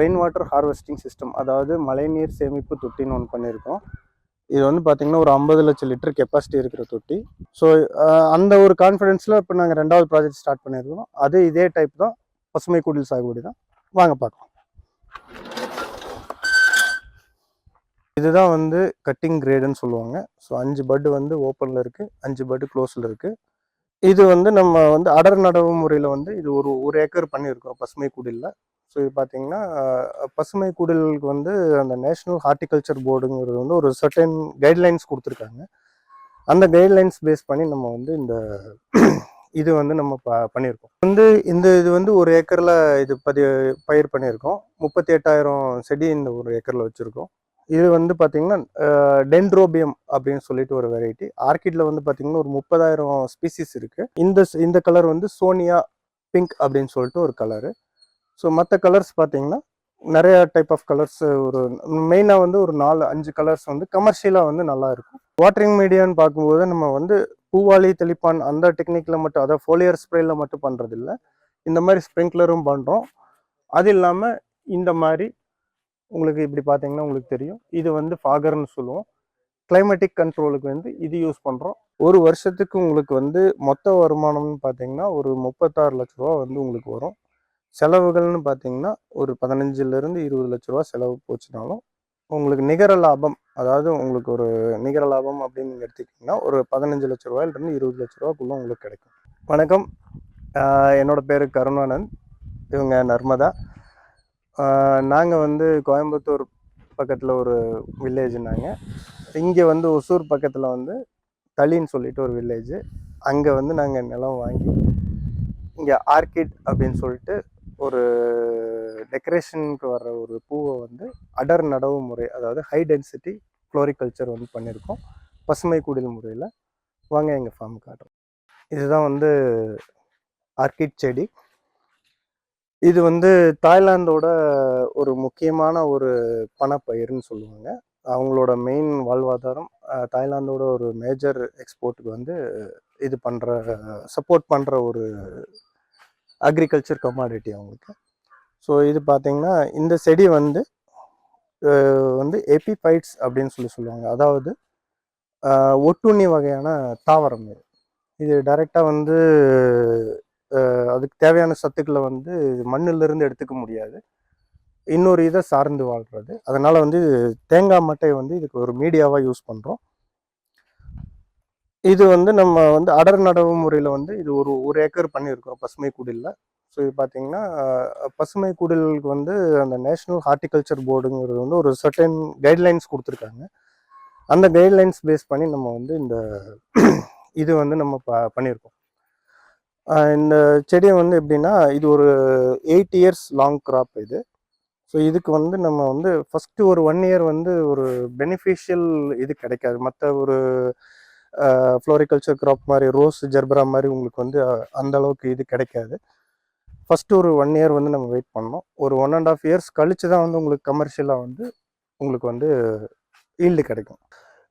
Rain water harvesting system அதாவது மழைநீர் சேமிப்பு தொட்டின்னு ஒன்று பண்ணியிருக்கோம். இது வந்து பார்த்திங்கன்னா ஒரு ஐம்பது லட்சம் லிட்டர் கெப்பாசிட்டி இருக்கிற தொட்டி. ஸோ அந்த ஒரு கான்ஃபிடென்ஸில் இப்போ நாங்கள் ரெண்டாவது ப்ராஜெக்ட் ஸ்டார்ட் பண்ணியிருக்கோம். அது இதே டைப் தான். பசுமை குடில் சாகுபடி தான். வாங்க பார்க்கலாம். இதுதான் வந்து கட்டிங் கிரேடுன்னு சொல்லுவாங்க. ஸோ அஞ்சு பட்டு வந்து ஓப்பனில் இருக்குது அஞ்சு பட்டு க்ளோஸில் இருக்குது இது வந்து நம்ம வந்து அடர் நடவு முறையில் வந்து இது ஒரு ஒரு ஏக்கர் பண்ணியிருக்கோம் பசுமை குடிலில். ஸோ இது பார்த்தீங்கன்னா பசுமை குடில்களுக்கு வந்து அந்த நேஷ்னல் ஹார்டிகல்ச்சர் போர்டுங்கிறது வந்து ஒரு சர்டன் கைட்லைன்ஸ் கொடுத்துருக்காங்க. அந்த கைட்லைன்ஸ் பேஸ் பண்ணி நம்ம வந்து இந்த இது வந்து நம்ம ப பண்ணியிருக்கோம் வந்து இந்த இது வந்து ஒரு ஏக்கரில் இது பதி பயிர் பண்ணியிருக்கோம் முப்பத்தி எட்டாயிரம் செடி இந்த ஒரு ஏக்கரில் வச்சுருக்கோம். இது வந்து பார்த்தீங்கன்னா டென்ட்ரோபியம் அப்படின்னு சொல்லிட்டு ஒரு வெரைட்டி ஆர்கிட்ல வந்து பார்த்தீங்கன்னா ஒரு முப்பதாயிரம் ஸ்பீசிஸ் இருக்குது இந்த ஸ்- இந்த கலர் வந்து சோனியா பிங்க் அப்படின்னு சொல்லிட்டு ஒரு கலரு ஸோ மற்ற கலர்ஸ் பார்த்தீங்கன்னா நிறைய டைப் ஆஃப் கலர்ஸ் ஒரு மெயினாக வந்து ஒரு நாலு அஞ்சு கலர்ஸ் வந்து கமர்ஷியலாக வந்து நல்லா இருக்கும். வாட்டரிங் மீடியான்னு பார்க்கும்போது நம்ம வந்து பூவாளி தெளிப்பான் அந்த டெக்னிக்கில் மட்டும் அதாவது ஃபோலியர் ஸ்ப்ரேல மட்டும் பண்ணுறதில்ல இந்த மாதிரி ஸ்ப்ரிங்க்லரும் பண்ணுறோம் அது இல்லாமல் இந்த மாதிரி உங்களுக்கு இப்படி பார்த்தீங்கன்னா உங்களுக்கு தெரியும். இது வந்து ஃபாகர்னு சொல்லுவோம். கிளைமேட்டிக் கண்ட்ரோலுக்கு வந்து இது யூஸ் பண்ணுறோம் ஒரு வருஷத்துக்கு உங்களுக்கு வந்து மொத்த வருமானம்னு பார்த்தீங்கன்னா ஒரு முப்பத்தாறு லட்ச ரூபா வந்து உங்களுக்கு வரும். செலவுகள்னு பார்த்தீங்கன்னா ஒரு பதினஞ்சுலேருந்து இருபது லட்ச ரூபா செலவு போச்சுனாலும் உங்களுக்கு நிகர லாபம் அதாவது உங்களுக்கு ஒரு நிகர லாபம் அப்படின்னு நீங்கள் எடுத்துக்கிட்டிங்கன்னா ஒரு பதினஞ்சு லட்ச ரூபாயிலிருந்து இருபது லட்ச ரூபாக்குள்ளே உங்களுக்கு கிடைக்கும். வணக்கம். என்னோட பேர் கருணானந்த். இவங்க நர்மதா. நாங்கள் வந்து கோயம்புத்தூர் பக்கத்தில் ஒரு வில்லேஜ் நாங்கள் இங்கே வந்து ஒசூர் பக்கத்தில் வந்து தளின்னு சொல்லிட்டு ஒரு வில்லேஜ் அங்கே வந்து நாங்கள் நிலம் வாங்கி இங்கே ஆர்கிட் அப்படின்னு சொல்லிட்டு ஒரு டெக்கரேஷனுக்கு வர்ற ஒரு பூவை வந்து அடர் நடவு முறை அதாவது ஹை டென்சிட்டி ஃப்ளோரிகல்ச்சர் வந்து பண்ணியிருக்கோம் பசுமை குடில் முறையில். வாங்க எங்கள் ஃபார்ம் காட்டுறோம். இதுதான் வந்து ஆர்கிட் செடி. இது வந்து தாய்லாந்தோட ஒரு முக்கியமான ஒரு பணப்பயிர்னு சொல்லுவாங்க. அவங்களோட மெயின் வாழ்வாதாரம் தாய்லாந்தோட ஒரு மேஜர் எக்ஸ்போர்ட்டுக்கு வந்து இது பண்ணுற சப்போர்ட் பண்ணுற ஒரு அக்ரிகல்ச்சர் கமாடிட்டி அவங்களுக்கு. ஸோ இது பார்த்தீங்கன்னா இந்த செடி வந்து வந்து எபிஃபைட்ஸ் அப்படின்னு சொல்லி சொல்லுவாங்க. அதாவது ஒட்டுண்ணி வகையான தாவரம் இது. இது டைரெக்டாக வந்து அதுக்கு தேவையான சத்துக்களை வந்து மண்ணிலிருந்து எடுத்துக்க முடியாது. இன்னொரு இதை சார்ந்து வாழ்கிறது அதனால் வந்து தேங்காய் மட்டையை வந்து இதுக்கு ஒரு மீடியாவாக யூஸ் பண்ணுறோம் இது வந்து நம்ம வந்து அடர் நடவு முறையில் வந்து இது ஒரு ஒரு ஏக்கர் பண்ணியிருக்கோம் பசுமை குடிலில். ஸோ இது பார்த்தீங்கன்னா பசுமை குடிலுக்கு வந்து அந்த நேஷ்னல் ஹார்டிகல்ச்சர் போர்டுங்கிறது வந்து ஒரு சர்டன் கைட்லைன்ஸ் கொடுத்துருக்காங்க. அந்த கைட்லைன்ஸ் பேஸ் பண்ணி நம்ம வந்து இந்த இது வந்து நம்ம ப பண்ணியிருக்கோம். இந்த செடியை வந்து எப்படின்னா இது ஒரு எயிட் இயர்ஸ் லாங் கிராப் இது. ஸோ இதுக்கு வந்து நம்ம வந்து ஃபஸ்ட்டு ஒரு ஒன் இயர் வந்து ஒரு பெனிஃபிஷியல் இது கிடைக்காது. மற்ற ஒரு ஃப்ளோரிகல்ச்சர் க்ராப் மாதிரி ரோஸ் ஜெர்பரா மாதிரி உங்களுக்கு வந்து அந்த அளவுக்கு இது கிடைக்காது. ஃபஸ்ட்டு ஒரு ஒன் இயர் வந்து நம்ம வெயிட் பண்ணோம் ஒரு ஒன் அண்ட் ஆஃப் இயர்ஸ் கழிச்சு தான் வந்து உங்களுக்கு கமர்ஷியலாக வந்து உங்களுக்கு வந்து ஈல்டு கிடைக்கும்.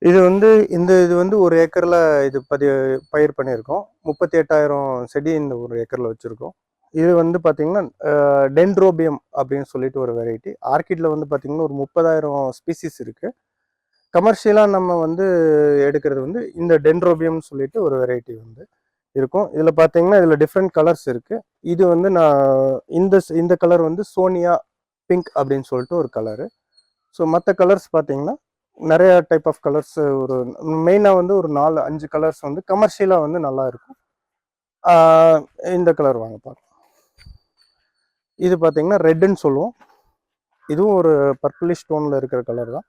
இது வந்து இந்த இது வந்து ஒரு ஏக்கரில் இது பதி பயிர் பண்ணியிருக்கோம். முப்பத்தி எட்டாயிரம் செடி இந்த ஒரு ஏக்கரில் வச்சுருக்கோம். இது வந்து பார்த்தீங்கன்னா டென்ட்ரோபியம் அப்படின்னு சொல்லிட்டு ஒரு வெரைட்டி ஆர்கிட்ல வந்து பார்த்தீங்கன்னா ஒரு முப்பதாயிரம் ஸ்பீசிஸ் இருக்குது கமர்ஷியலாக நம்ம வந்து எடுக்கிறது வந்து இந்த டென்ட்ரோபியம்னு சொல்லிட்டு ஒரு வெரைட்டி வந்து இருக்கும். இதில் பார்த்தீங்கன்னா இதில் டிஃப்ரெண்ட் கலர்ஸ் இருக்குது இது வந்து நான் இந்த இந்த கலர் வந்து சோனியா பிங்க் அப்படின்னு சொல்லிட்டு ஒரு கலரு ஸோ மற்ற கலர்ஸ் பார்த்தீங்கன்னா நிறைய டைப் ஆஃப் கலர்ஸ் ஒரு மெயினாக வந்து ஒரு நாலு அஞ்சு கலர்ஸ் வந்து கமர்ஷியலாக வந்து நல்லா இருக்கும். இந்த கலர் வாங்க பார்க்கலாம் இது பார்த்தீங்கன்னா ரெட்டுன்னு சொல்லுவோம். இதுவும் ஒரு பர்பிளிஷ் டோனில் இருக்கிற கலர் தான்.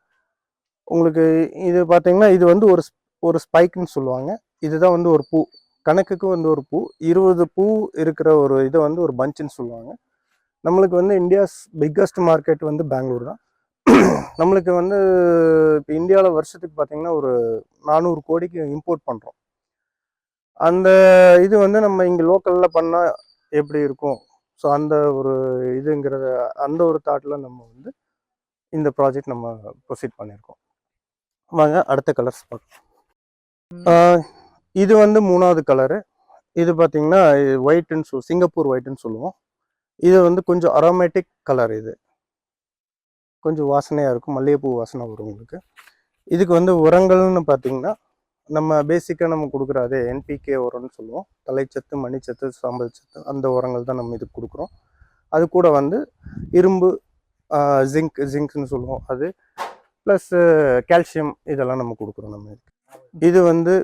உங்களுக்கு இது பார்த்தீங்கன்னா இது வந்து ஒரு ஸ்- ஒரு ஸ்பைக்குன்னு சொல்லுவாங்க. இதுதான் வந்து ஒரு பூ. கணக்குக்கு வந்து ஒரு பூ. இருபது பூ இருக்கிற ஒரு இதை வந்து ஒரு பஞ்சுன்னு சொல்லுவாங்க. நம்மளுக்கு வந்து இந்தியாஸ் பிக்கஸ்ட் மார்க்கெட் வந்து பெங்களூர் தான். நம்மளுக்கு வந்து இப்போ இந்தியாவில் வருஷத்துக்கு பார்த்தீங்கன்னா ஒரு நானூறு கோடிக்கு இம்போர்ட் பண்ணுறோம் அந்த இது வந்து நம்ம இங்கே லோக்கலில் பண்ணால் எப்படி இருக்கும்? ஸோ அந்த ஒரு இதுங்கிறத அந்த ஒரு தாட்டில் நம்ம வந்து இந்த ப்ராஜெக்ட் நம்ம ப்ரொசீட் பண்ணியிருக்கோம். வாங்க அடுத்த கலர்ஸ் பார்க்கலாம். இது வந்து மூணாவது கலரு இது பார்த்தீங்கன்னா ஒயிட்டுன்னு சொல் சிங்கப்பூர் ஒயிட்டுன்னு சொல்லுவோம். இது வந்து கொஞ்சம் அரோமேட்டிக் கலர் இது. கொஞ்சம் வாசனையாக இருக்கும் மல்லிகைப்பூ வாசனை வரும் உங்களுக்கு. இதுக்கு வந்து உரங்கள்னு பார்த்தீங்கன்னா நம்ம பேசிக்காக நம்ம கொடுக்குற அதே என்பிகே உரம்னு சொல்லுவோம். தலைச்சத்து மணிச்சத்து சாம்பல் சத்து அந்த உரங்கள் தான் நம்ம இதுக்கு கொடுக்குறோம். அது கூட வந்து இரும்பு ஜிங்க் ஜிங்க்னு சொல்லுவோம். அது ப்ளஸ் கால்சியம் இதெல்லாம் நம்ம கொடுக்குறோம் நம்ம இதுக்கு. இது வந்து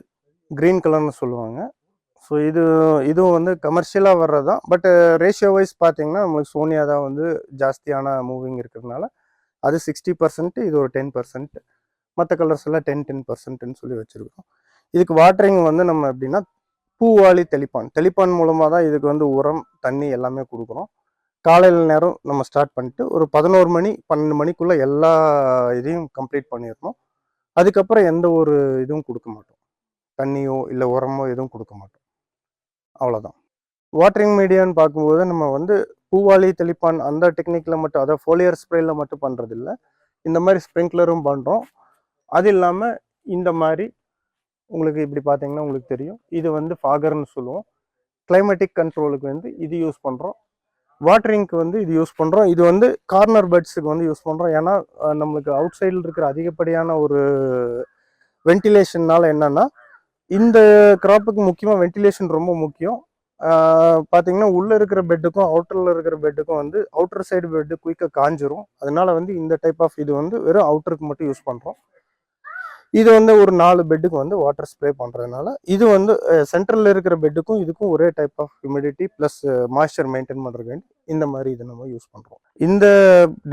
க்ரீன் கலர்னு சொல்லுவாங்க. ஸோ இது இதுவும் வந்து கமர்ஷியலாக வர்றது தான் பட் ரேஷியோ வைஸ் பார்த்தீங்கன்னா நம்மளுக்கு சோனியா தான் வந்து ஜாஸ்தியான மூவிங் இருக்கிறதுனால அது சிக்ஸ்டி பர்சன்ட் இது ஒரு டென் பர்சன்ட் மற்ற கலர்ஸ் எல்லாம் டென் டென் பர்சன்ட்னு சொல்லி வச்சுருக்கோம் இதுக்கு வாட்டரிங் வந்து நம்ம எப்படின்னா பூவாளி தெளிப்பான். தெளிப்பான் மூலமாக தான் இதுக்கு வந்து உரம் தண்ணி எல்லாமே கொடுக்குறோம். காலையில் நேரம் நம்ம ஸ்டார்ட் பண்ணிட்டு ஒரு பதினோரு மணி பன்னெண்டு மணிக்குள்ளே எல்லா இதையும் கம்ப்ளீட் பண்ணிடணும். அதுக்கப்புறம் எந்த ஒரு இதுவும் கொடுக்க மாட்டோம். தண்ணியோ இல்லை உரமோ எதுவும் கொடுக்க மாட்டோம். அவ்வளோதான் வாட்டரிங் மீடியான்னு பார்க்கும்போது நம்ம வந்து பூவாளி தெளிப்பான் அந்த டெக்னிக்கில் மட்டும் அதாவது ஃபோலியர் ஸ்ப்ரேயில் மட்டும் பண்ணுறதில்ல இந்த மாதிரி ஸ்ப்ரிங்க்லரும் பண்ணுறோம் அது இல்லாமல் இந்த மாதிரி உங்களுக்கு இப்படி பார்த்தீங்கன்னா உங்களுக்கு தெரியும். இது வந்து ஃபாகர்னு சொல்லுவோம். கிளைமேட்டிக் கண்ட்ரோலுக்கு வந்து இது யூஸ் பண்ணுறோம் வாட்டரிங்க்கு வந்து இது யூஸ் பண்ணுறோம் இது வந்து கார்னர் பெட்ஸுக்கு வந்து யூஸ் பண்ணுறோம் ஏன்னா நம்மளுக்கு அவுட் சைடில் இருக்கிற அதிகப்படியான ஒரு வென்டிலேஷன்னால் என்னென்னா இந்த கிராப்புக்கு முக்கியமாக வென்டிலேஷன் ரொம்ப முக்கியம். பார்த்தீங்கன்னா உள்ளே இருக்கிற பெட்டுக்கும் அவுட்டரில் இருக்கிற பெட்டுக்கும் வந்து அவுட்டர் சைடு பெட்டு குயிக்காக காஞ்சிரும். அதனால வந்து இந்த டைப் ஆஃப் இது வந்து வெறும் அவுட்டருக்கு மட்டும் யூஸ் பண்ணுறோம் இது வந்து ஒரு நாலு பெட்டுக்கு வந்து வாட்டர் ஸ்ப்ரே பண்ணுறதுனால இது வந்து சென்ட்ரலில் இருக்கிற பெட்டுக்கும் இதுக்கும் ஒரே type of humidity plus moisture maintain பண்ணுறதுக்கு வேண்டி இந்த மாதிரி இதை நம்ம யூஸ் பண்ணுறோம் இந்த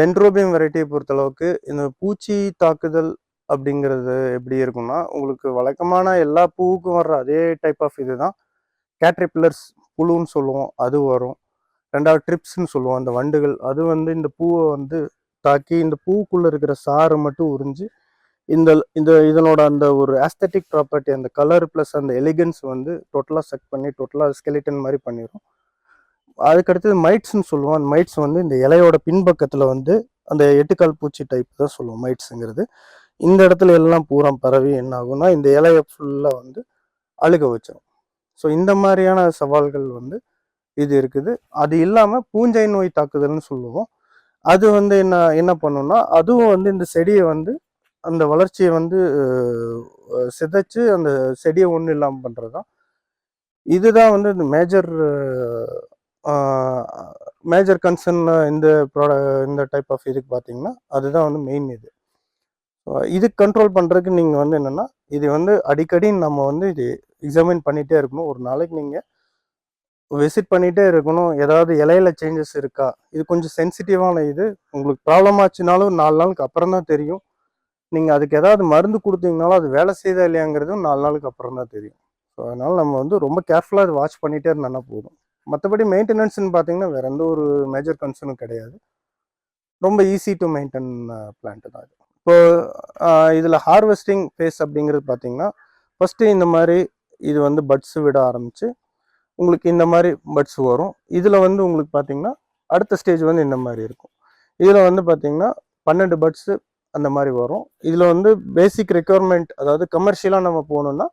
டென்ட்ரோபியம் வெரைட்டியை பொறுத்தளவுக்கு இந்த பூச்சி தாக்குதல் அப்படிங்கிறது எப்படி இருக்கும்னா உங்களுக்கு வழக்கமான எல்லா பூவுக்கும் வர்ற அதே டைப் ஆஃப் இதுதான். கேட்ரிபில்லர்ஸ் புழுன்னு சொல்லுவோம் அது வரும். ரெண்டாவது ட்ரிப்ஸ்ன்னு சொல்லுவோம் அந்த வண்டுகள். அது வந்து இந்த பூவை வந்து தாக்கி இந்த பூவுக்குள்ளே இருக்கிற சாறு மட்டும் உறிஞ்சு இந்த இந்த இதனோட அந்த ஒரு ஆஸ்தட்டிக் ப்ராப்பர்ட்டி அந்த கலர் ப்ளஸ் அந்த எலிகன்ஸ் வந்து டோட்டலாக செக் பண்ணி டோட்டலாக ஸ்கெலிட்டன் மாதிரி பண்ணிடும் அதுக்கடுத்தது மைட்ஸ்னு சொல்லுவோம். அந்த மைட்ஸ் வந்து இந்த இலையோட பின்பக்கத்தில் வந்து அந்த எட்டுக்கால் பூச்சி டைப் தான் சொல்லுவோம் மைட்ஸுங்கிறது இந்த இடத்துல எல்லாம் பூரா பரவி என்ன ஆகும்னா இந்த இலையை ஃபுல்லாக வந்து அழுக வச்சிடும் ஸோ இந்த மாதிரியான சவால்கள் வந்து இது இருக்குது. அது இல்லாமல் பூஞ்சை நோய் தாக்குதல்னு சொல்லுவோம். அது வந்து என்ன என்ன பண்ணும்னா அதுவும் வந்து இந்த செடியை வந்து அந்த வளர்ச்சியை வந்து சிதைச்சு அந்த செடியை ஒன்றும் இல்லாமல் பண்ணுறது தான். இதுதான் வந்து இந்த மேஜர் மேஜர் கன்சர்ன் இந்த ப்ராட இந்த டைப் ஆஃப் இதுக்கு பார்த்தீங்கன்னா அதுதான் வந்து மெயின் இது. இது கண்ட்ரோல் பண்ணுறதுக்கு நீங்கள் வந்து என்னென்னா இது வந்து அடிக்கடி நம்ம வந்து இது எக்ஸாமின் பண்ணிகிட்டே இருக்கணும். ஒரு நாளைக்கு நீங்கள் விசிட் பண்ணிகிட்டே இருக்கணும். ஏதாவது இலையில சேஞ்சஸ் இருக்கா? இது கொஞ்சம் சென்சிட்டிவான இது. உங்களுக்கு ப்ராப்ளம் ஆச்சுனாலும் நாலு நாளுக்கு அப்புறம் தான் தெரியும். நீங்கள் அதுக்கு ஏதாவது மருந்து கொடுத்தீங்கனாலும் அது வேலை செய்தா இல்லையாங்கிறதும் நாலு நாளுக்கு அப்புறம் தான் தெரியும். ஸோ அதனால் நம்ம வந்து ரொம்ப கேர்ஃபுல்லாக அது வாட்ச் பண்ணிகிட்டே இருந்தால் போதும். மற்றபடி மெயின்டெனன்ஸ்னு பார்த்தீங்கன்னா வேற எந்த ஒரு மேஜர் கன்சர்னும் கிடையாது. ரொம்ப ஈஸி டு மெயின்டைன் பிளான்ட்டு தான் இது. இப்போ இதில் ஹார்வெஸ்டிங் ஃபேஸ் அப்படிங்கிறது பார்த்தீங்கன்னா ஃபஸ்ட்டு இந்த மாதிரி இது வந்து பட்ஸ் விட ஆரம்பித்து உங்களுக்கு இந்த மாதிரி பட்ஸ் வரும். இதில் வந்து உங்களுக்கு பார்த்தீங்கன்னா அடுத்த ஸ்டேஜ் வந்து இந்த மாதிரி இருக்கும். இதில் வந்து பார்த்தீங்கன்னா பன்னெண்டு பட்ஸு அந்த மாதிரி வரும். இதில் வந்து பேசிக் ரெக்குவயர்மெண்ட் அதாவது கமர்ஷியலாக நம்ம போகணுன்னா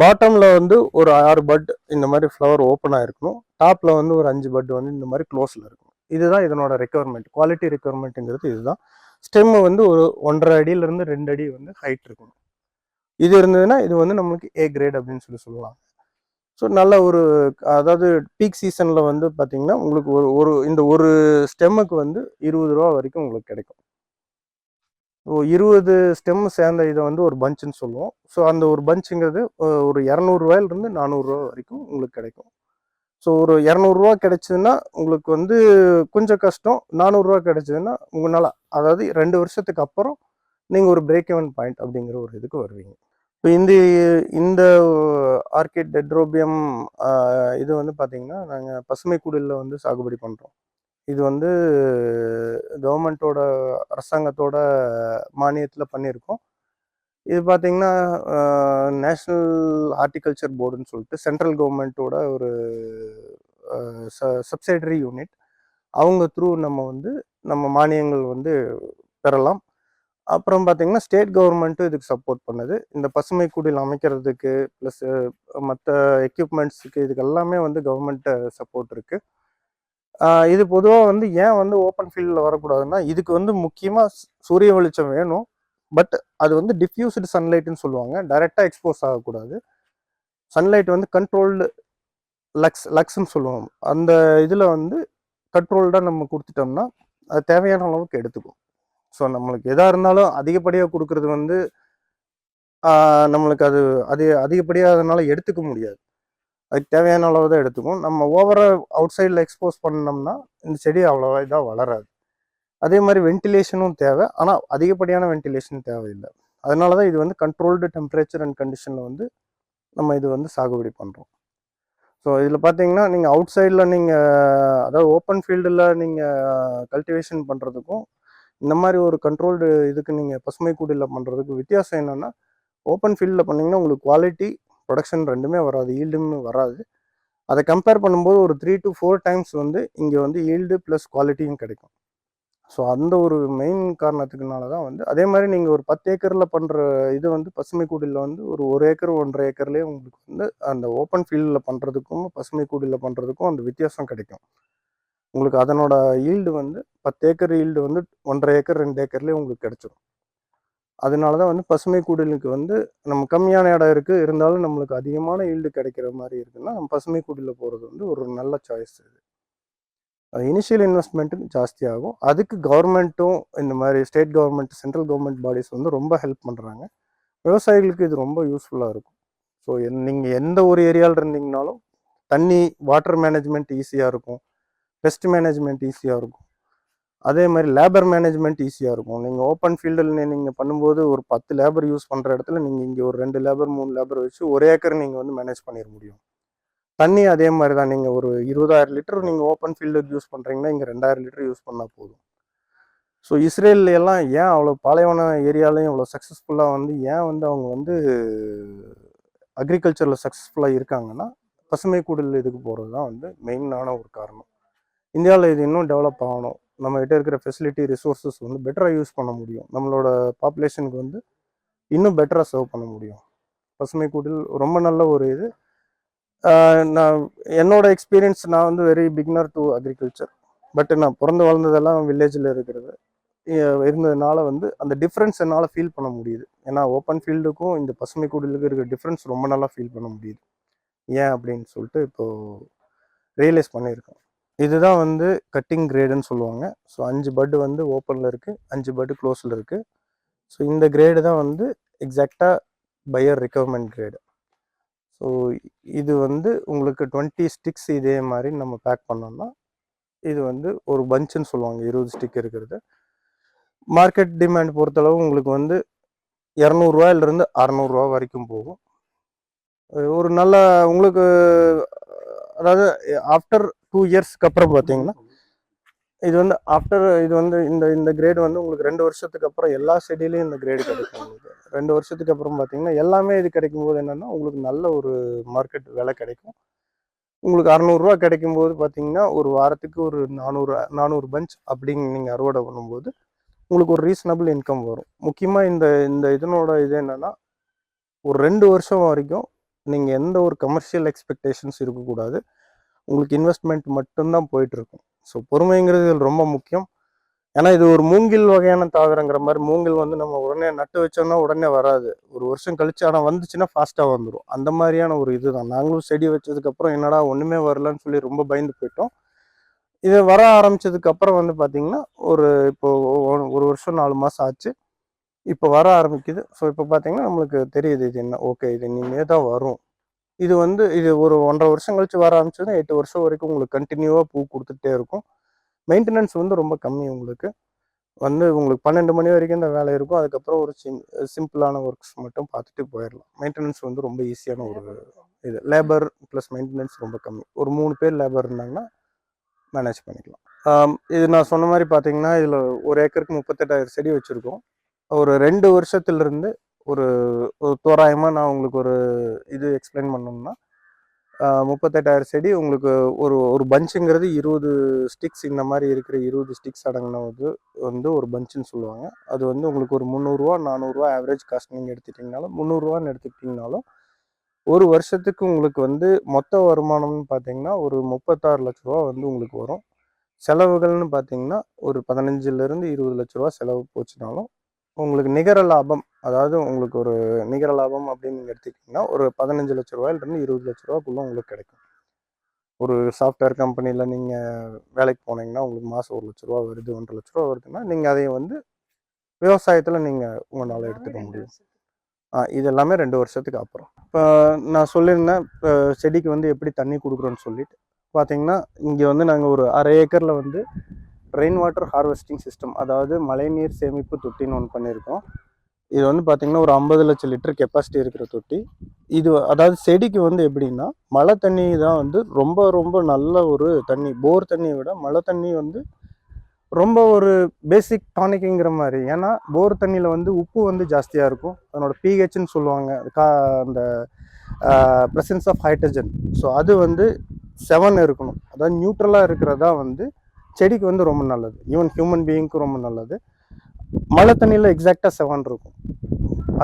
பாட்டமில் வந்து ஒரு ஆறு பட் இந்த மாதிரி ஃப்ளவர் ஓப்பனாக இருக்கணும் டாப்பில் வந்து ஒரு அஞ்சு பட் வந்து இந்த மாதிரி க்ளோஸில் இருக்கணும். இதுதான் இதனோட ரெக்குவயர்மெண்ட் குவாலிட்டி ரெக்குவயர்மெண்ட்டுங்கிறது இதுதான். ஸ்டெம்மு வந்து ஒரு ஒன்றரை அடியிலேருந்து ரெண்டு அடி வந்து ஹைட் இருக்கணும். இது இருந்ததுன்னா இது வந்து நம்மளுக்கு ஏ கிரேட் அப்படின்னு சொல்லி சொல்லலாம் ஸோ நல்ல ஒரு அதாவது பீக் சீசனில் வந்து பார்த்தீங்கன்னா உங்களுக்கு ஒரு ஒரு இந்த ஒரு ஸ்டெம்முக்கு வந்து இருபது ரூபா வரைக்கும் உங்களுக்கு கிடைக்கும். இருபது ஸ்டெம் சேர்ந்த இதை வந்து ஒரு பஞ்சுன்னு சொல்லுவோம். ஸோ அந்த ஒரு பஞ்சுங்கிறது ஒரு இரநூறுவாயிலிருந்து நானூறுரூவா வரைக்கும் உங்களுக்கு கிடைக்கும். ஸோ ஒரு இரநூறுவா கிடைச்சதுன்னா உங்களுக்கு வந்து கொஞ்சம் கஷ்டம். நானூறுரூவா கிடைச்சதுன்னா உங்களால் அதாவது ரெண்டு வருஷத்துக்கு அப்புறம் நீங்கள் ஒரு பிரேக் எவன் பாயிண்ட் அப்படிங்கிற ஒரு இதுக்கு வருவீங்க. இப்போ இந்த இந்த ஆர்கிட் டெட்ரோபியம் இது வந்து பார்த்தீங்கன்னா நாங்கள் பசுமை குடிலில் வந்து சாகுபடி பண்ணுறோம் இது வந்து கவர்மெண்ட்டோட அரசாங்கத்தோட மானியத்தில் பண்ணியிருக்கோம். இது பார்த்திங்கன்னா நேஷ்னல் ஹார்டிகல்ச்சர் போர்டுன்னு சொல்லிட்டு சென்ட்ரல் கவர்மெண்ட்டோட ஒரு ச சப்சிடரி யூனிட் அவங்க த்ரூ நம்ம வந்து நம்ம மானியங்கள் வந்து பெறலாம். அப்புறம் பார்த்திங்கன்னா ஸ்டேட் கவர்மெண்ட்டும் இதுக்கு சப்போர்ட் பண்ணுது. இந்த பசுமை குடில் அமைக்கிறதுக்கு ப்ளஸ் மற்ற எக்யூப்மெண்ட்ஸுக்கு இதுக்கு எல்லாமே வந்து கவர்மெண்ட்டு சப்போர்ட் இருக்குது இது பொதுவாக வந்து ஏன் வந்து ஓப்பன் ஃபீல்டில் வரக்கூடாதுன்னா இதுக்கு வந்து முக்கியமாக சூரிய வெளிச்சம் வேணும். பட் அது வந்து டிஃப்யூஸ்டு சன்லைட்னு சொல்லுவாங்க. டைரெக்டாக எக்ஸ்போஸ் ஆகக்கூடாது. சன்லைட் வந்து கண்ட்ரோல்டு லக்ஸ் லக்ஸ்ன்னு சொல்லுவோம். அந்த இதில் வந்து கண்ட்ரோல்டாக நம்ம கொடுத்துட்டோம்னா அது தேவையான அளவுக்கு எடுத்துக்கும். ஸோ நம்மளுக்கு எதாக இருந்தாலும் அதிகப்படியாக கொடுக்கறது வந்து நம்மளுக்கு அது அது அதிகப்படியாக அதனால் எடுத்துக்க முடியாது. அதுக்கு தேவையான அளவு தான் எடுத்துக்கும் நம்ம ஓவராக அவுட் சைடில் எக்ஸ்போஸ் பண்ணோம்னா இந்த செடி அவ்வளோவா இதாக வளராது. அதே மாதிரி வென்டிலேஷனும் தேவை. ஆனால் அதிகப்படியான வென்டிலேஷன் தேவையில்லை. அதனால தான் இது வந்து கண்ட்ரோல்டு டெம்பரேச்சர் அண்ட் கண்டிஷனில் வந்து நம்ம இது வந்து சாகுபடி பண்ணுறோம் ஸோ இதில் பார்த்தீங்கன்னா நீங்கள் அவுட் சைடில் நீங்கள் அதாவது ஓப்பன் ஃபீல்டில் நீங்கள் கல்டிவேஷன் பண்ணுறதுக்கும் இந்த மாதிரி ஒரு கண்ட்ரோல்டு இதுக்கு நீங்கள் பசுமை கூடியில் பண்ணுறதுக்கு வித்தியாசம் என்னென்னா ஓப்பன் ஃபீல்டில் பண்ணிங்கன்னா உங்களுக்கு குவாலிட்டி ப்ரொடக்ஷன் ரெண்டுமே வராது ஈல்டுமே வராது. அதை கம்பேர் பண்ணும்போது ஒரு த்ரீ டு ஃபோர் டைம்ஸ் வந்து இங்கே வந்து ஈல்டு ப்ளஸ் குவாலிட்டியும் கிடைக்கும். ஸோ அந்த ஒரு மெயின் காரணத்துக்குனால தான் வந்து அதே மாதிரி நீங்கள் ஒரு பத்து ஏக்கரில் பண்ணுற இது வந்து பசுமை கூடியில் வந்து ஒரு ஒரு ஏக்கர் ஒன்றரை ஏக்கர்லேயே உங்களுக்கு வந்து அந்த ஓப்பன் ஃபீல்டில் பண்ணுறதுக்கும் பசுமை கூடியில் பண்ணுறதுக்கும் அந்த வித்தியாசம் கிடைக்கும். உங்களுக்கு அதனோட ஈல்டு வந்து பத்து ஏக்கர் ஈல்டு வந்து ஒன்றரை ஏக்கர் ரெண்டு ஏக்கர்லேயே உங்களுக்கு கிடச்சிடும் அதனால தான் வந்து பசுமை கூடலுக்கு வந்து நம்ம கம்மியான இடம் இருக்குது இருந்தாலும் நம்மளுக்கு அதிகமான ஈல்டு கிடைக்கிற மாதிரி இருக்குன்னா நம்ம பசுமை கூடியில் போகிறது வந்து ஒரு நல்ல சாய்ஸ் இது. அது இனிஷியல் இன்வெஸ்ட்மெண்ட்டுக்கு ஜாஸ்தியாகும் அதுக்கு கவர்மெண்ட்டும் இந்த மாதிரி state government central government bodies வந்து ரொம்ப ஹெல்ப் பண்ணுறாங்க விவசாயிகளுக்கு இது ரொம்ப யூஸ்ஃபுல்லாக இருக்கும். ஸோ என் நீங்கள் எந்த ஒரு ஏரியாவில் இருந்தீங்கனாலும் தண்ணி வாட்டர் மேனேஜ்மெண்ட் ஈஸியாக இருக்கும். பெஸ்ட் மேனேஜ்மெண்ட் ஈஸியாக இருக்கும். அதே மாதிரி லேபர் மேனேஜ்மெண்ட் ஈஸியாக இருக்கும். நீங்கள் ஓப்பன் ஃபீல்டில் நீங்கள் பண்ணும்போது ஒரு பத்து லேபர் யூஸ் பண்ணுற இடத்துல நீங்கள் இங்கே ஒரு ரெண்டு லேபர் மூணு லேபர் வச்சு ஒரு ஏக்கர் நீங்கள் வந்து மேனேஜ் பண்ணிட முடியும். தண்ணி அதே மாதிரி தான். நீங்கள் ஒரு இருபதாயிரம் லிட்டர் நீங்கள் ஓப்பன் ஃபீல்டுக்கு யூஸ் பண்ணுறீங்கன்னா இங்கே ரெண்டாயிரம் லிட்டர் யூஸ் பண்ணால் போதும். ஸோ இஸ்ரேல் எல்லாம் ஏன் அவ்வளோ பாலைவன ஏரியாலையும் இவ்வளோ சக்ஸஸ்ஃபுல்லாக வந்து ஏன் வந்து அவங்க வந்து அக்ரிகல்ச்சரில் சக்ஸஸ்ஃபுல்லாக இருக்காங்கன்னா பசுமை கூடல் இதுக்கு போகிறது தான் வந்து மெயினான ஒரு காரணம். இந்தியாவில் இது இன்னும் டெவலப் ஆகணும். நம்மகிட்ட இருக்கிற ஃபெசிலிட்டி ரிசோர்ஸஸ் வந்து பெட்டராக யூஸ் பண்ண முடியும். நம்மளோட பாப்புலேஷனுக்கு வந்து இன்னும் பெட்டராக சர்வ் பண்ண முடியும். பசுமை கூட்டில் ரொம்ப நல்ல ஒரு இது. நான் என்னோட எக்ஸ்பீரியன்ஸ் நான் வந்து very beginner to agriculture but நான் பிறந்து வளர்ந்ததெல்லாம் வில்லேஜில் இருக்கிறது. இருந்ததுனால வந்து அந்த டிஃப்ரென்ஸ் என்னால் ஃபீல் பண்ண முடியுது. ஏன்னா ஓப்பன் ஃபீல்டுக்கும் இந்த பசுமை கூடலுக்கு இருக்கிற டிஃப்ரென்ஸ் ரொம்ப நல்லா ஃபீல் பண்ண முடியுது. ஏன் அப்படின்னு சொல்லிட்டு இப்போது ரியலைஸ் பண்ணியிருக்கேன். இதுதான் வந்து கட்டிங் கிரேடுன்னு சொல்லுவாங்க. ஸோ அஞ்சு பட்டு வந்து ஓப்பனில் இருக்குது அஞ்சு பட்டு க்ளோஸில் இருக்குது ஸோ இந்த கிரேடு தான் வந்து எக்ஸாக்டாக பையர் ரெக்கவர்மெண்ட் கிரேடு ஸோ இது வந்து உங்களுக்கு டுவெண்ட்டி ஸ்டிக்ஸ் இதே மாதிரி நம்ம பேக் பண்ணோம்னா இது வந்து ஒரு பஞ்சுன்னு சொல்லுவாங்க. இருபது ஸ்டிக் இருக்கிறது. மார்க்கெட் டிமாண்ட் பொறுத்தளவு உங்களுக்கு வந்து இரநூறுவாயிலிருந்து அறநூறுவா வரைக்கும் போகும். ஒரு நல்ல உங்களுக்கு அதாவது ஆஃப்டர் டூ இயர்ஸ்க்கு அப்புறம் பார்த்தீங்கன்னா இது வந்து ஆஃப்டர் இது வந்து இந்த இந்த கிரேடு வந்து உங்களுக்கு ரெண்டு வருஷத்துக்கு அப்புறம் எல்லா செடியிலையும் இந்த கிரேடு கிடைக்கும். உங்களுக்கு ரெண்டு வருஷத்துக்கு அப்புறம் பார்த்தீங்கன்னா எல்லாமே இது கிடைக்கும் போது என்னென்னா உங்களுக்கு நல்ல ஒரு மார்க்கெட் விலை கிடைக்கும். உங்களுக்கு அறநூறுரூவா கிடைக்கும் போது பார்த்தீங்கன்னா ஒரு வாரத்துக்கு ஒரு நானூறு நானூறு பஞ்ச் அப்படிங்க நீங்கள் அறுவடை பண்ணும்போது உங்களுக்கு ஒரு ரீசனபிள் இன்கம் வரும். முக்கியமாக இந்த இந்த இதனோட இது என்னென்னா ஒரு ரெண்டு வருஷம் வரைக்கும் நீங்கள் எந்த ஒரு கமர்ஷியல் எக்ஸ்பெக்டேஷன்ஸ் இருக்கக்கூடாது. உங்களுக்கு இன்வெஸ்ட்மெண்ட் மட்டும்தான் போயிட்டுருக்கும். ஸோ பொறுமைங்கிறது ரொம்ப முக்கியம். ஏன்னா இது ஒரு மூங்கில் வகையான தாவரங்கிற மாதிரி மூங்கில் வந்து நம்ம உடனே நட்டு வச்சோம்னா உடனே வராது. ஒரு வருஷம் கழிச்சு ஆனால் வந்துச்சுன்னா ஃபாஸ்ட்டாக வந்துடும் அந்த மாதிரியான ஒரு இதுதான். நாங்களும் செடி வச்சதுக்கப்புறம் என்னடா ஒன்றுமே வரலன்னு சொல்லி ரொம்ப பயந்து போயிட்டோம். இது வர ஆரம்பிச்சதுக்கு அப்புறம் வந்து பார்த்தீங்கன்னா ஒரு இப்போ ஒரு வருஷம் நாலு மாதம் ஆச்சு. இப்போ வர ஆரம்பிக்குது. ஸோ இப்போ பார்த்தீங்கன்னா நம்மளுக்கு தெரியுது இது என்ன? ஓகே இது இனிமே தான் வரும். இது வந்து இது ஒரு ஒன்றரை வருஷம் கழிச்சு வர ஆரம்பிச்சதுன்னா எட்டு வருஷம் வரைக்கும் உங்களுக்கு கண்டினியூவாக பூ கொடுத்துட்டே இருக்கும். மெயின்டெனன்ஸ் வந்து ரொம்ப கம்மி உங்களுக்கு. வந்து உங்களுக்கு பன்னெண்டு மணி வரைக்கும் இந்த வேலை இருக்கும். அதுக்கப்புறம் ஒரு சிம் சிம்பிளான ஒர்க்ஸ் மட்டும் பார்த்துட்டு போயிடலாம் மெயின்டெனன்ஸ் வந்து ரொம்ப ஈஸியான ஒரு இது. லேபர் ப்ளஸ் மெயின்டெனன்ஸ் ரொம்ப கம்மி. ஒரு மூணு பேர் லேபர் இருந்தாங்கன்னா மேனேஜ் பண்ணிக்கலாம். இது நான் சொன்ன மாதிரி பார்த்தீங்கன்னா இதில் ஒரு ஏக்கருக்கு முப்பத்தெட்டாயிரம் செடி வச்சுருக்கோம். ஒரு ரெண்டு வருஷத்துலேருந்து ஒரு ஒரு தோராயமாக நான் உங்களுக்கு ஒரு இது எக்ஸ்பிளைன் பண்ணோம்னா முப்பத்தெட்டாயிரம் செடி உங்களுக்கு ஒரு ஒரு பஞ்சுங்கிறது இருபது ஸ்டிக்ஸ் இந்த மாதிரி இருக்கிற இருபது ஸ்டிக்ஸ் அடங்கினது வந்து ஒரு பஞ்சுன்னு சொல்லுவாங்க. அது வந்து உங்களுக்கு ஒரு முந்நூறுரூவா நானூறுரூவா ஆவரேஜ் காஸ்ட் நீங்கள் எடுத்துட்டிங்கனாலும் முந்நூறுரூவான்னு எடுத்துக்கிட்டிங்கனாலும் ஒரு வருஷத்துக்கு உங்களுக்கு வந்து மொத்த வருமானம்னு பார்த்தீங்கன்னா ஒரு முப்பத்தாறு லட்ச ரூபா வந்து உங்களுக்கு வரும். செலவுகள்னு பார்த்தீங்கன்னா ஒரு பதினஞ்சுலேருந்து இருபது லட்ச ரூபா செலவு போச்சுனாலும் உங்களுக்கு நிகர லாபம் அதாவது உங்களுக்கு ஒரு நிகர லாபம் அப்படின்னு நீங்கள் எடுத்துக்கிட்டிங்கன்னா ஒரு பதினஞ்சு லட்ச ரூபாயிலிருந்து இருபது லட்ச ரூபாக்குள்ளே உங்களுக்கு கிடைக்கும். ஒரு சாஃப்ட்வேர் கம்பெனியில் நீங்கள் வேலைக்கு போனீங்கன்னா உங்களுக்கு மாதம் ஒரு லட்ச ரூபா வருது ஒன்றரை லட்ச ரூபா வருதுன்னா நீங்கள் அதை வந்து விவசாயத்தில் நீங்கள் உங்களால் எடுத்துக்க முடியும். ஆ, இது எல்லாமே ரெண்டு வருஷத்துக்கு அப்புறம். இப்போ நான் சொல்லியிருந்தேன் இப்போ செடிக்கு வந்து எப்படி தண்ணி கொடுக்குறோன்னு சொல்லிட்டு. பார்த்தீங்கன்னா இங்கே வந்து நாங்கள் ஒரு அரை ஏக்கரில் வந்து ரெயின் வாட்டர் ஹார்வெஸ்டிங் சிஸ்டம் அதாவது மழைநீர் சேமிப்பு தொட்டின்னு ஒன்று பண்ணியிருக்கோம். இது வந்து பார்த்தீங்கன்னா ஒரு ஐம்பது லட்சம் லிட்டர் கெப்பாசிட்டி இருக்கிற தொட்டி. இது அதாவது செடிக்கு வந்து எப்படின்னா மழை தண்ணி தான் வந்து ரொம்ப ரொம்ப நல்ல ஒரு தண்ணி. போர் தண்ணியை விட மழை தண்ணி வந்து ரொம்ப ஒரு பேசிக் டானிக்குங்கிற மாதிரி. ஏன்னா போர் தண்ணியில் வந்து உப்பு வந்து ஜாஸ்தியாக இருக்கும். அதனோட பிஹெச்னு சொல்லுவாங்க. கா அந்த ப்ரெசன்ஸ் ஆஃப் ஹைட்ரஜன் ஸோ அது வந்து செவன் இருக்கணும். அதாவது நியூட்ரலாக இருக்கிறதா வந்து செடிக்கு வந்து ரொம்ப நல்லது. ஈவன் ஹியூமன் பீயிங்க்கும் ரொம்ப நல்லது. மழை தண்ணியில் எக்ஸாக்டாக செவன் இருக்கும்.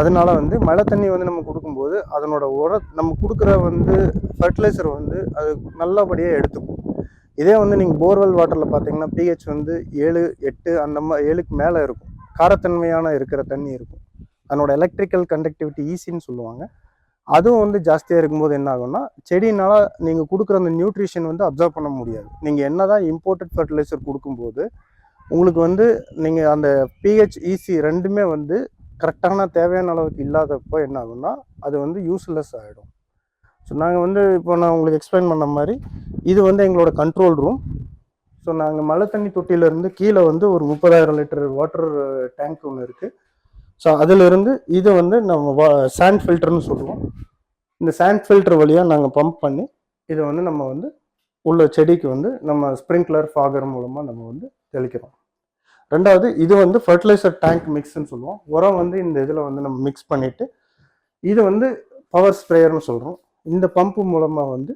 அதனால வந்து மழை தண்ணி வந்து நம்ம கொடுக்கும்போது அதனோட உர நம்ம கொடுக்குற வந்து ஃபர்டிலைசர் வந்து அது நல்லபடியாக எடுத்துக்கும். இதே வந்து நீங்கள் போர்வெல் வாட்டரில் பார்த்தீங்கன்னா பிஹெச் வந்து ஏழு எட்டு அந்த மாதிரி ஏழுக்கு மேலே இருக்கும். காரத்தன்மையான இருக்கிற தண்ணி இருக்கும். அதனோட எலக்ட்ரிக்கல் கண்டக்டிவிட்டி ஈஸின்னு சொல்லுவாங்க. அதுவும் வந்து ஜாஸ்தியாக இருக்கும்போது என்ன ஆகும்னா செடினால நீங்கள் கொடுக்குற அந்த நியூட்ரிஷன் வந்து அப்சர்வ் பண்ண முடியாது. நீங்கள் என்ன தான் இம்போர்ட்டட் ஃபர்டிலைசர் கொடுக்கும்போது உங்களுக்கு வந்து நீங்கள் அந்த பிஹெச் இசி ரெண்டுமே வந்து கரெக்டான தேவையான அளவுக்கு இல்லாதப்போ என்ன ஆகும்னா அது வந்து யூஸ்லெஸ் ஆகிடும் ஸோ நாங்கள் வந்து இப்போ நான் உங்களுக்கு எக்ஸ்பிளைன் பண்ண மாதிரி இது வந்து எங்களோட கண்ட்ரோல் ரூம் ஸோ நாங்கள் மழை தண்ணி தொட்டியிலேருந்து கீழே வந்து ஒரு முப்பதாயிரம் லிட்டர் வாட்டர் டேங்க் ஒன்று இருக்குது ஸோ அதிலிருந்து இது வந்து நம்ம சாண்ட் ஃபில்டர்னு சொல்லுவோம். இந்த சாண்ட் ஃபில்டர் வழியாக நாங்கள் பம்ப் பண்ணி இதை வந்து நம்ம வந்து உள்ள செடிக்கு வந்து நம்ம ஸ்ப்ரிங்க்லர் ஃபாகர் மூலமாக நம்ம வந்து தெளிக்கிறோம். ரெண்டாவது இது வந்து ஃபர்டிலைசர் டேங்க் மிக்ஸ்ன்னு சொல்லுவோம். உரம் வந்து இந்த இதில் வந்து நம்ம மிக்ஸ் பண்ணிவிட்டு இது வந்து பவர் ஸ்ப்ரேயர்னு சொல்கிறோம் இந்த பம்பு மூலமாக வந்து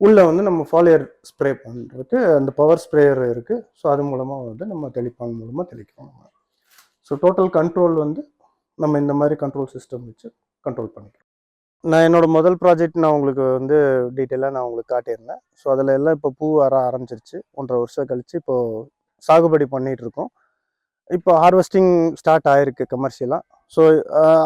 உள்ளே வந்து நம்ம ஃபாலியர் ஸ்ப்ரே பண்ணுறதுக்கு அந்த பவர் ஸ்ப்ரேயர் இருக்குது ஸோ அது மூலமாக வந்து நம்ம தெளிப்பான் மூலமாக தெளிக்கிறோம் நம்ம. ஸோ டோட்டல் கண்ட்ரோல் வந்து நம்ம இந்த மாதிரி கண்ட்ரோல் சிஸ்டம் வச்சு கண்ட்ரோல் பண்ணிக்கிறோம். நான் என்னோடய முதல் ப்ராஜெக்ட் நான் உங்களுக்கு வந்து டீட்டெயிலாக நான் உங்களுக்கு காட்டியிருந்தேன். ஸோ அதில் எல்லாம் இப்போ பூ வர ஆரம்பிச்சிருச்சு. ஒன்றரை வருஷம் கழிச்சு இப்போது சாகுபடி பண்ணிகிட்ருக்கோம் இருக்கோம். இப்போ ஹார்வெஸ்டிங் ஸ்டார்ட் ஆயிருக்கு கமர்ஷியலாக ஸோ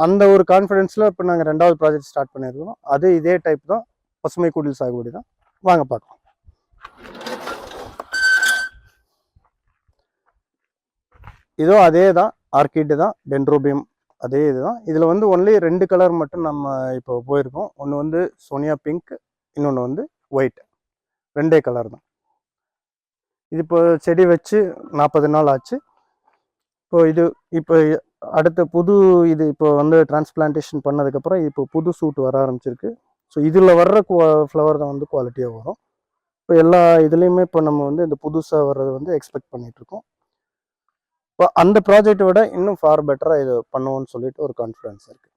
அந்த ஒரு கான்ஃபிடென்ஸில் இப்போ நாங்கள் ரெண்டாவது ப்ராஜெக்ட் ஸ்டார்ட் பண்ணியிருக்கோம். அது இதே டைப் தான். பசுமை குடில் சாகுபடி தான். வாங்க பார்க்கலாம். இதோ அதே தான். ஆர்கிட் தான். டென்ட்ரோபியம் அதே இதுதான் இதில் வந்து ஒன்லி ரெண்டு கலர் மட்டும் நம்ம இப்போ போயிருக்கோம். ஒன்று வந்து சோனியா பிங்க் இன்னொன்று வந்து ஒயிட் ரெண்டே கலர் தான். இது இப்போ செடி வச்சு நாற்பது நாள் ஆச்சு. இப்போ இது இப்போ அடுத்த புது இது இப்போ வந்து டிரான்ஸ்பிளான்டேஷன் பண்ணதுக்கப்புறம் இப்போ புது சூட் வர ஆரம்பிச்சிருக்கு. ஸோ இதில் வர்ற ஃப்ளவர் தான் வந்து குவாலிட்டியாக வரும். இப்போ எல்லா இதுலேயுமே இப்போ நம்ம வந்து இந்த புதுசாக வர்றது வந்து எக்ஸ்பெக்ட் பண்ணிகிட்ருக்கோம் இப்போ அந்த ப்ராஜெக்ட்டை விட இன்னும் ஃபார் பெட்டராக இது பண்ணுவோம்னு சொல்லிட்டு ஒரு கான்ஃபிடன்ஸ் இருக்குது